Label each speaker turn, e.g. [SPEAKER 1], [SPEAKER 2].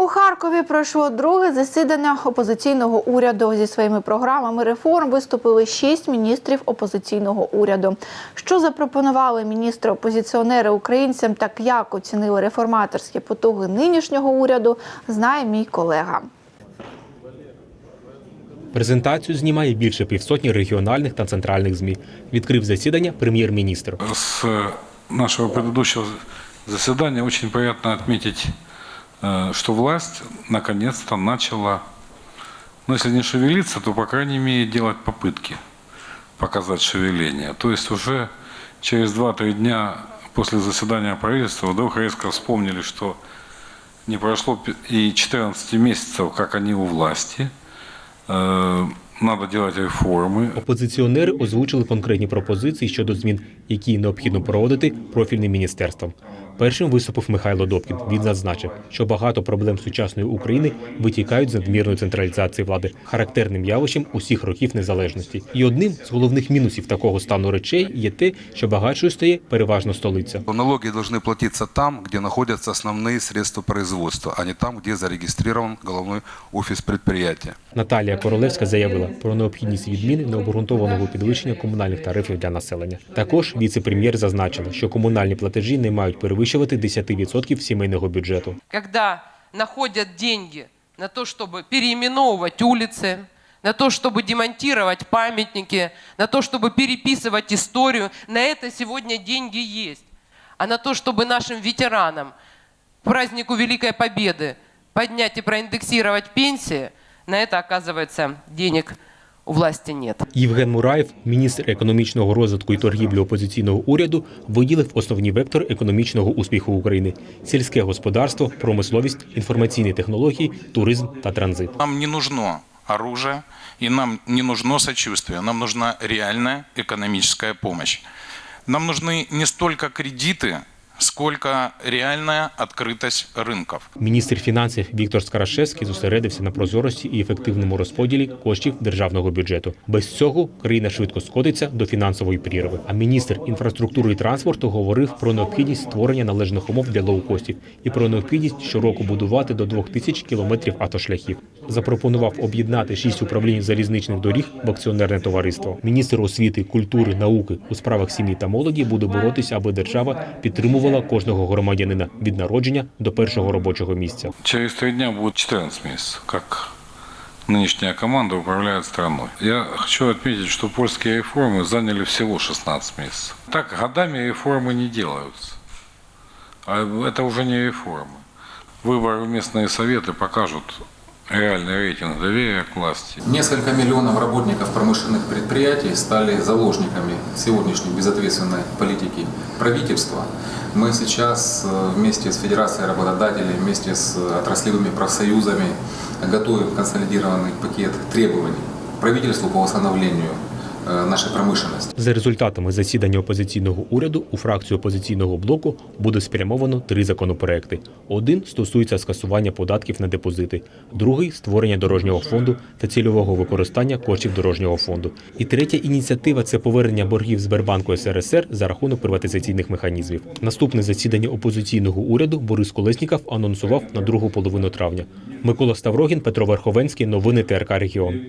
[SPEAKER 1] У Харкові пройшло друге засідання опозиційного уряду. Зі своїми програмами реформ виступили шість міністрів опозиційного уряду. Що запропонували міністри опозиціонери українцям, так як оцінили реформаторські потуги нинішнього уряду, знає мій колега.
[SPEAKER 2] Презентацію знімає більше півсотні регіональних та центральних ЗМІ. Відкрив засідання прем'єр-міністр.
[SPEAKER 3] С нашего предыдущего заседания очень приятно отметить, что власть наконец-то начала, ну если не шевелиться, то по крайней мере делать попытки показать шевеление. То есть уже через 2-3 дня после заседания правительства вдруг резко вспомнили, что не прошло пи- и 14 месяцев, как они у власти. Э, Надо делать реформы,
[SPEAKER 2] Опозиціонери озвучили конкретні пропозиції щодо змін, які необхідно проводити профільним міністерством. Першим виступив Михайло Добкін. Він зазначив, що багато проблем сучасної України витікають з надмірної централізації влади, характерним явищем усіх років незалежності. І одним з головних мінусів такого стану речей є те, що багатшою стає переважно столиця.
[SPEAKER 4] Налоги должны платиться там, где находятся основные средства производства, а не там, где зарегистрирован головной офис предприятия.
[SPEAKER 2] Наталія Королевська заявила про необхідність відміни необґрунтованого підвищення комунальних тарифів для населення. Також віце-прем'єр зазначила, що комунальні платежі не мають перевищувати 10% сімейного бюджету.
[SPEAKER 5] когда находят деньги на то, чтобы переименовывать улицы, на то, чтобы демонтировать памятники, на то, чтобы переписывать историю, на это сегодня деньги есть. А на то, чтобы нашим ветеранам к празднику Великой Победы поднять и проиндексировать пенсии, на это, оказывается, денег у власти нет.
[SPEAKER 2] Євген Мураєв, міністр економічного розвитку і торгівлі опозиційного уряду, виділив основні вектори економічного успіху України: сільське господарство, промисловість, інформаційні технології, туризм та транзит.
[SPEAKER 6] Нам не нужно оружие и нам не нужно сочувствие, нам нужна реальная экономическая помощь. Нам нужны не столько кредиты, сколько реальная открытость рынков.
[SPEAKER 2] Міністр фінансів Віктор Скарашевський зосередився на прозорості і ефективному розподілі коштів державного бюджету. Без цього країна швидко скотиться до фінансової прірви. А міністр інфраструктури і транспорту говорив про необхідність створення належних умов для лоукостів і про необхідність щороку будувати до 2000 кілометрів автошляхів Запропонував об'єднати шість управлінь залізничних доріг в акціонерне товариство. Міністр освіти, культури, науки у справах сім'ї та молоді буде боротися, аби держава підтримувала кожного громадянина від народження до першого робочого місця.
[SPEAKER 3] Через три дня будет 14 месяцев, как нынешняя команда управляет страной. Я хочу отметить, что польские реформы заняли всего 16 месяцев. Так годами реформы не делаются. А это уже не реформы. Выборы в местные советы покажут реальный рейтинг доверия к власти.
[SPEAKER 7] Несколько миллионов работников промышленных предприятий стали заложниками сегодняшней безответственной политики правительства. Мы сейчас э, вместе с Федерацией работодателей, вместе с отраслевыми профсоюзами готовим консолидированный пакет требований правительству по восстановлению э, нашей.
[SPEAKER 2] За результатами засідання опозиційного уряду у фракцію опозиційного блоку буде спрямовано три законопроекти. Один стосується скасування податків на депозити, другий створення дорожнього фонду та цільового використання коштів дорожнього фонду. І третя ініціатива це повернення боргів Сбербанку СРСР за рахунок приватизаційних механізмів. Наступне засідання опозиційного уряду Борис Колесніков анонсував на другу половину травня. Микола Ставрогін, Петро Верховенський. Новини ТРК Регіон.